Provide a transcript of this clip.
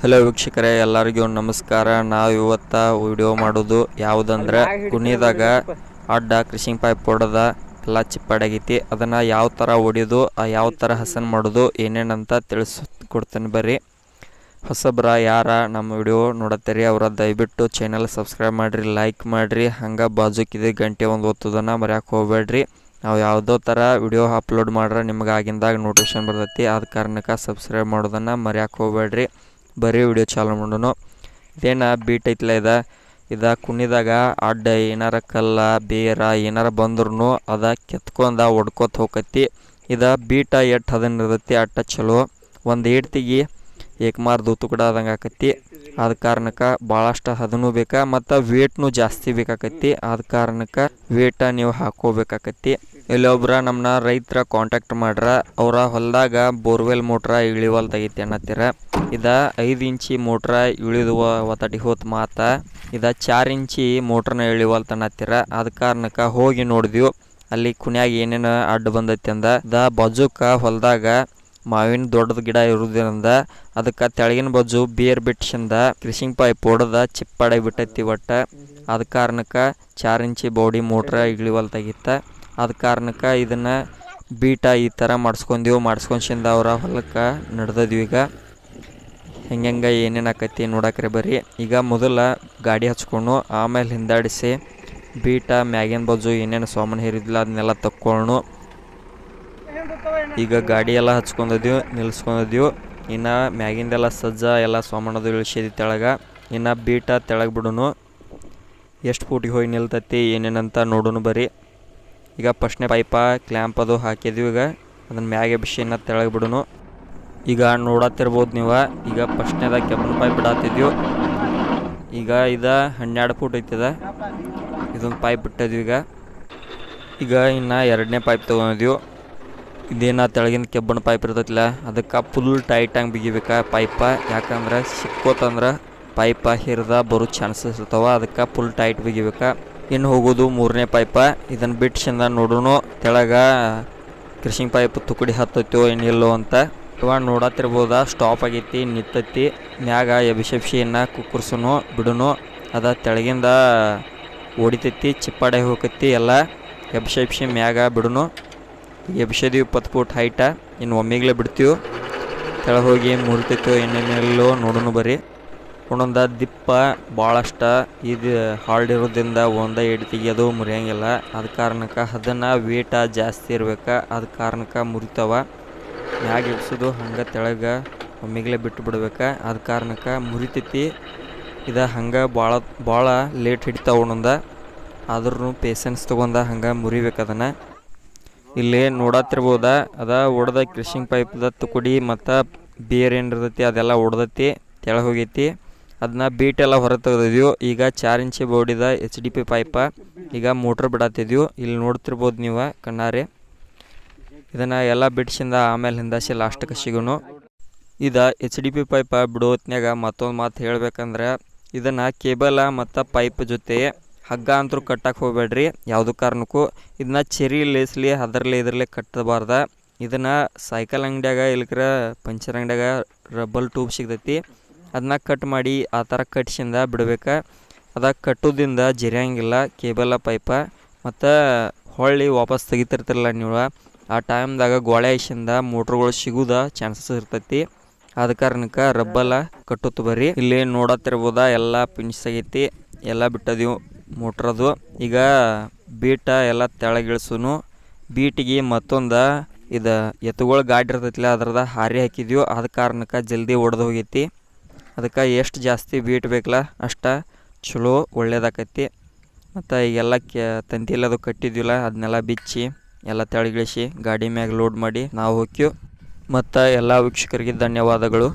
Hello ವೀಕ್ಷಕರೇ ಎಲ್ಲರಿಗೂ ನಮಸ್ಕಾರ. ನಾವು ಇವತ್ತು ವಿಡಿಯೋ ಮಾಡೋದು ಯಾವುದಂದ್ರೆ ಕುಣಿದಾಗ ಅಡ್ಡ ಕೃಷಿಂಗ್ ಪೈಪ್ ಹೊಡೆದ ಎಲ್ಲ ಚಿಪ್ಪಾಡಾಗೈತಿ. ಅದನ್ನು ಯಾವ ಥರ ಹೊಡಿಯೋದು ಆ ಯಾವ ಥರ ಹಸನ್ ಮಾಡೋದು ಏನೇನಂತ ತಿಳಿಸ್ಕೊಡ್ತೇನೆ ಬರ್ರಿ. ಹೊಸಬ್ರ ಯಾರ ನಮ್ಮ ವಿಡಿಯೋ ನೋಡತ್ತೀರಿ ಅವರ ದಯವಿಟ್ಟು ಚಾನಲ್ ಸಬ್ಸ್ಕ್ರೈಬ್ ಮಾಡಿರಿ ಲೈಕ್ ಮಾಡಿರಿ. ಹಂಗೆ ಬಾಜುಕಿದೆ ಗಂಟೆ ಒಂದು ಒತ್ತುದನ್ನು ಮರ್ಯಾಕೆ ಹೋಗ್ಬೇಡ್ರಿ. ನಾವು ಯಾವುದೋ ಥರ ವಿಡಿಯೋ ಅಪ್ಲೋಡ್ ಮಾಡ್ರೆ ನಿಮ್ಗೆ ಆಗಿಂದಾಗ ನೋಟಿಫಿಕೇಶನ್ ಬರ್ತೈತಿ. ಆದ ಕಾರಣಕ್ಕೆ ಸಬ್ಸ್ಕ್ರೈಬ್ ಮಾಡೋದನ್ನು ಮರ್ಯಾಕೆ ಹೋಗ್ಬೇಡ್ರಿ. ಬರೀ ವಿಡಿಯೋ ಚಾಲು ಮಾಡೋಣ ಇದೇನ ಬೀಟ್ ಐತ್ಲ ಇದ? ಇದ ಕುಣಿದಾಗ ಅಡ್ಡ ಏನಾರ ಕಲ್ಲ, ಬೇರ ಏನಾರ ಬಂದ್ರೂ ಅದ ಕೆತ್ಕೊಂಡ ಒಡ್ಕೊತ ಹೋಗತಿ ಇದ ಬೀಟ ಎಟ್ಟು ಅದನ್ನ ಇರ್ತೈತಿ, ಅಟ್ಟ ಚಲೋ. ಒಂದು ಏಡ್ತಿಗೆ ಏಕಮಾರ್ ದೂತು ಕೂಡ ಆದಂಗೆ ಆಕತಿ. ಆದ ಕಾರಣಕ್ಕೆ ಭಾಳಷ್ಟು ಹದನು ಬೇಕಾ ಮತ್ತು ವೇಟ್ನು ಜಾಸ್ತಿ ಬೇಕಾಕತಿ. ಆದ ಕಾರಣಕ್ಕೆ ವೇಟ ನೀವು ಹಾಕೋಬೇಕಾಕತಿ. ಇಲ್ಲೊಬ್ರ ನಮ್ಮನ್ನ ರೈತರ ಕಾಂಟ್ಯಾಕ್ಟ್ ಮಾಡ್ರ, ಅವರ ಹೊಲದಾಗ ಬೋರ್ವೆಲ್ ಮೋಟ್ರ ಇಳಿವಲ್ ತೆಗಿತಿ ಅನ್ನತ್ತೀರ. ಇದ ಐದು ಇಂಚಿ ಮೋಟ್ರ ಇಳಿದುವ ಒತ್ತಡಿ ಹೋತ್ ಮಾತ, ಇದ ಚಾರ್ ಇಂಚಿ ಮೋಟ್ರನ ಇಳಿವಲ್ ತನ್ನತ್ತೀರ. ಆದ ಕಾರಣಕ್ಕೆ ಹೋಗಿ ನೋಡಿದ್ವಿ. ಅಲ್ಲಿ ಕುನ್ಯಾಗ ಏನೇನು ಅಡ್ಡ ಬಂದೈತಿ ಅಂದ ದ ಬಾಜುಕ ಹೊಲದಾಗ ಮಾವಿನ ದೊಡ್ಡದ ಗಿಡ ಇರುವುದರಿಂದ ಅದಕ್ಕೆ ತೆಳಗಿನ ಬಾಜು ಬೇರ್ ಬಿಟ್ಸಿಂದ ಕ್ರಿಶಿಂಗ್ ಪೈಪ್ ಹೊಡೆದ ಚಿಪ್ಪಡೆ ಬಿಟ್ಟೈತಿ ಒಟ್ಟ. ಅದ ಕಾರಣಕ್ಕೆ ಚಾರ್ ಇಂಚಿ ಬಾಡಿ ಮೋಟ್ರ ಇಳಿವಲ್ ತೆಗಿತ್ತ ಅದ ಕಾರಣಕ್ಕೆ ಇದನ್ನು ಬೀಟ ಈ ಥರ ಮಾಡಿಸ್ಕೊಂಡಿವ್ ಮಾಡಿಸ್ಕೊಂಡ್ಸಿಂದ ಅವರ ಹೊಲಕ್ಕೆ ನಡೆದದ್ವಿ ಈಗ. ಹೆಂಗೆ ಏನೇನು ಆಕೈತಿ ನೋಡಕ್ರೆ ಬರ್ರಿ ಈಗ ಮೊದಲ ಗಾಡಿ ಹಚ್ಕೊಂಡು ಆಮೇಲೆ ಹಿಂದಾಡಿಸಿ ಬೀಟ, ಮ್ಯಾಗಿನ ಬಾಜು ಏನೇನು ಸಾಮಾನು ಹೇರಿದ್ಲ ಅದನ್ನೆಲ್ಲ ತಕ್ಕೊಂಡು ಈಗ ಗಾಡಿ ಎಲ್ಲ ಹಚ್ಕೊಂಡಿದ್ದೀವಿ, ನಿಲ್ಸ್ಕೊಂಡಿದ್ದೀವಿ. ಇನ್ನು ಮ್ಯಾಗಿಂದೆಲ್ಲ ಸಜ್ಜ, ಎಲ್ಲ ಸಾಮಾನದು ಇಳಿಸಿದ್ವಿ ತೆಳಗೆ. ಇನ್ನು ಬೀಟ ತೆಳಗೆ ಬಿಡೋನು ಎಷ್ಟು ಫೂಟಿಗೆ ಹೋಗಿ ನಿಲ್ತೈತಿ, ಏನೇನಂತ ನೋಡೋನು ಬರೀ. ಈಗ ಫಸ್ಟ್ನೇ ಪೈಪ, ಕ್ಲ್ಯಾಂಪ್ ಅದು ಹಾಕಿದ್ವಿ ಈಗ. ಅದನ್ನ ಮ್ಯಾಗೆ ಬಿಸಿನ ತೆಳಗೆ ಬಿಡೋನು ಈಗ ನೋಡತ್ತಿರ್ಬೋದು ನೀವು. ಈಗ ಫಸ್ಟ್ನೇದಾಗ ಕೆಬ್ಬನ ಪೈಪ್ ಬಿಡತ್ತಿದ್ವಿ ಈಗ ಇದು ಹನ್ನೆರಡು ಫೂಟ್ ಐತಿದ. ಇದೊಂದು ಪೈಪ್ ಬಿಟ್ಟಿದ್ವಿ ಈಗ. ಈಗ ಇನ್ನು ಎರಡನೇ ಪೈಪ್ ತೊಗೊಂಡಿದ್ವಿ. ಇದೇನ ತೆಳಗಿನ ಕೆಬ್ಬಣ ಪೈಪ್ ಇರ್ತೈತಿಲ್ಲ? ಅದಕ್ಕೆ ಫುಲ್ ಟೈಟಾಗಿ ಬಿಗಿಬೇಕಾ ಪೈಪ ಯಾಕಂದ್ರೆ ಸಿಕ್ಕೋತಂದ್ರೆ ಪೈಪ ಹಿರಿದ ಬರೋ ಚಾನ್ಸಸ್ ಇರ್ತಾವ. ಅದಕ್ಕೆ ಫುಲ್ ಟೈಟ್ ಬಿಗಿಬೇಕಾ. ಇನ್ನು ಹೋಗೋದು ಮೂರನೇ ಪೈಪ ಇದನ್ನು ಚಂದ ನೋಡೋಣ ತೆಳಗ ಕೃಷಿಂಗ್ ಪೈಪ್ ತುಕಡಿ ಹತ್ತೈತೋ ಏನಿಲ್ಲೋ ಅಂತ. ಇವಾಗ ನೋಡತ್ತಿರ್ಬೋದ ಸ್ಟಾಪ್ ಆಗೈತಿ, ನಿಂತೈತಿ. ಮ್ಯಾಗ ಎಬಿಸೆಬ್ಸಿಯನ್ನು ಕುಕ್ಕರ್ಸುನು, ಬಿಡುನು. ಅದ ತೆಳಗಿಂದ ಓಡಿತೈತಿ, ಚಿಪ್ಪಾಡೆ ಹೋಗೈತಿ ಎಲ್ಲ ಎಬ್ಸೆಬ್ಸಿ ಮ್ಯಾಗ ಬಿಡುನು. ಎಬ್ಸದಿ ಇಪ್ಪತ್ತು ಫೂಟ್ ಹೈಟ ಇನ್ನು ಒಮ್ಮೆಗ್ಲೆ ಬಿಡ್ತೀವಿ ಕೆಳಗೆ ಹೋಗಿ ಮುರಿತೈತೋ, ಏನೇನೆಲ್ಲೋ ನೋಡೋಣ ಬರ್ರಿ. ಒಂದೊಂದು ದಿಪ್ಪ ಭಾಳಷ್ಟ ಇದು ಹಾಡ್ ಇರೋದ್ರಿಂದ ಒಂದ ಎಡಿ ತೆಗಿಯೋದು, ಮುರಿಯಂಗಿಲ್ಲ. ಅದ ಕಾರಣಕ್ಕೆ ಅದನ್ನು ವೇಟ ಜಾಸ್ತಿ ಇರ್ಬೇಕು. ಅದ ಕಾರಣಕ್ಕೆ ಮುರಿತಾವ. ಮ್ಯಾಗ ಎಬ್ಸೋದು ಹಂಗೆ ತೆಳಗೆ ಒಮ್ಮೆಗ್ಲೇ ಬಿಟ್ಟು ಬಿಡ್ಬೇಕು. ಅದ ಕಾರಣಕ್ಕೆ ಮುರಿತೈತಿ. ಇದು ಹಂಗೆ ಭಾಳ ಭಾಳ ಲೇಟ್ ಹಿಡಿತಾವ ಒಂದೊಂದು ಆದ್ರೂ ಪೇಷನ್ಸ್ ತೊಗೊಂಡ ಹಂಗೆ ಮುರಿಬೇಕು ಅದನ್ನು. ಇಲ್ಲಿ ನೋಡತ್ತಿರ್ಬೋದ ಅದ ಒಡ್ದ ಪೈಪ್ ದತ್ತು ತುಕುಡಿ ಮತ್ತು ಬೇರೆ ಏನು ಇರ್ತೈತಿ ಅದೆಲ್ಲ ಒಡ್ದೈತಿ ತೆಳಗೆ ಹೋಗೈತಿ. ಅದನ್ನ ಬೀಟೆಲ್ಲ ಹೊರ ತೆಗೆದಿದ್ವಿ. ಈಗ ಚಾರ್ ಇಂಚಿ ಬೋರ್ಡಿದ ಎಚ್ ಡಿ ಪಿ ಪೈಪ ಈಗ ಮೋಟ್ರ್ ಬಿಡತ್ತಿದ್ವು ಇಲ್ಲಿ ನೋಡ್ತಿರ್ಬೋದು ನೀವು ಕಣ್ಣಾರಿ. ಇದನ್ನು ಎಲ್ಲ ಬಿಡ್ಸಿಂದ ಆಮೇಲೆ ಹಿಂದಾಸಿ ಲಾಸ್ಟ್ಗೆ ಸಿಗೋನು. ಇದು ಎಚ್ ಡಿ ಪಿ ಪೈಪ ಬಿಡೋ ಹೊತ್ನ್ಯಾಗ ಮತ್ತೊಂದು ಮಾತು ಹೇಳ್ಬೇಕಂದ್ರೆ ಇದನ್ನು ಕೇಬಲ ಮತ್ತು ಪೈಪ್ ಜೊತೆ ಹಗ್ಗ ಅಂತೂ ಕಟ್ಟಕ್ಕೆ ಹೋಗ್ಬೇಡ್ರಿ. ಯಾವುದೋ ಕಾರಣಕ್ಕೂ ಇದನ್ನ ಚೆರಿ ಲೇಸ್ಲಿ, ಅದರಲ್ಲೇ, ಇದರಲ್ಲಿ ಕಟ್ಟಬಾರ್ದ. ಇದನ್ನು ಸೈಕಲ್ ಅಂಗಡಿಯಾಗ ಇಲ್ಕರ ಪಂಚರ್ ಅಂಗಡಿಯಾಗ ರಬ್ಬಲ್ ಟ್ಯೂಬ್ ಸಿಗ್ತೈತಿ. ಅದನ್ನ ಕಟ್ ಮಾಡಿ ಆ ಥರ ಕಟ್ಸಿಂದ ಬಿಡಬೇಕು. ಅದ ಕಟ್ಟೋದ್ರಿಂದ ಜರಿಯಂಗಿಲ್ಲ, ಕೇಬಲ ಪೈಪ ಮತ್ತು ಹೊಳ್ಳಿ ವಾಪಸ್ ತೆಗಿತಿರ್ತಿರಲ್ಲ ನೀವು. ಆ ಟೈಮ್ದಾಗ ಗೋಳೆ ಐಸಿಂದ ಮೋಟ್ರ್ಗಳು ಸಿಗೋದ ಚಾನ್ಸಸ್ ಇರ್ತೈತಿ. ಆದ ಕಾರಣಕ್ಕೆ ರಬ್ಬಲ ಕಟ್ಟುತ್ತ ಬರ್ರಿ. ಇಲ್ಲಿ ನೋಡತ್ತಿರ್ಬೋದ ಎಲ್ಲ ಪಿಂಚ್ ಆಗೈತಿ, ಎಲ್ಲ ಬಿಟ್ಟದೀವು. ಮೋಟ್ರದು ಈಗ ಬೀಟ ಎಲ್ಲ ತೆಳಗಿಳಿಸೂನು. ಬೀಟಿಗೆ ಮತ್ತೊಂದು ಇದು ಎತ್ತುಗಳ ಗಾಡಿ ಇರ್ತೈತಿಲ್ಲ ಅದ್ರದ ಹಾರಿ ಹಾಕಿದ್ವಿ. ಅದ ಕಾರಣಕ್ಕೆ ಜಲ್ದಿ ಒಡೆದು ಹೋಗೈತಿ. ಅದಕ್ಕೆ ಎಷ್ಟು ಜಾಸ್ತಿ ಬೀಟ್ ಬೇಕಲ್ಲ ಅಷ್ಟ ಚಲೋ ಒಳ್ಳೇದಾಕೈತಿ. ಮತ್ತು ಈಗೆಲ್ಲ ಕೆ ಅದು ಕಟ್ಟಿದ್ವಿಲ್ಲ ಅದನ್ನೆಲ್ಲ ಬಿಚ್ಚಿ, ಎಲ್ಲ ತೆಳಗಿಳಿಸಿ, ಗಾಡಿ ಮ್ಯಾಗ ಲೋಡ್ ಮಾಡಿ ನಾವು ಹೋಕ್ಯೂ. ಮತ್ತು ಎಲ್ಲ ವೀಕ್ಷಕರಿಗೆ ಧನ್ಯವಾದಗಳು.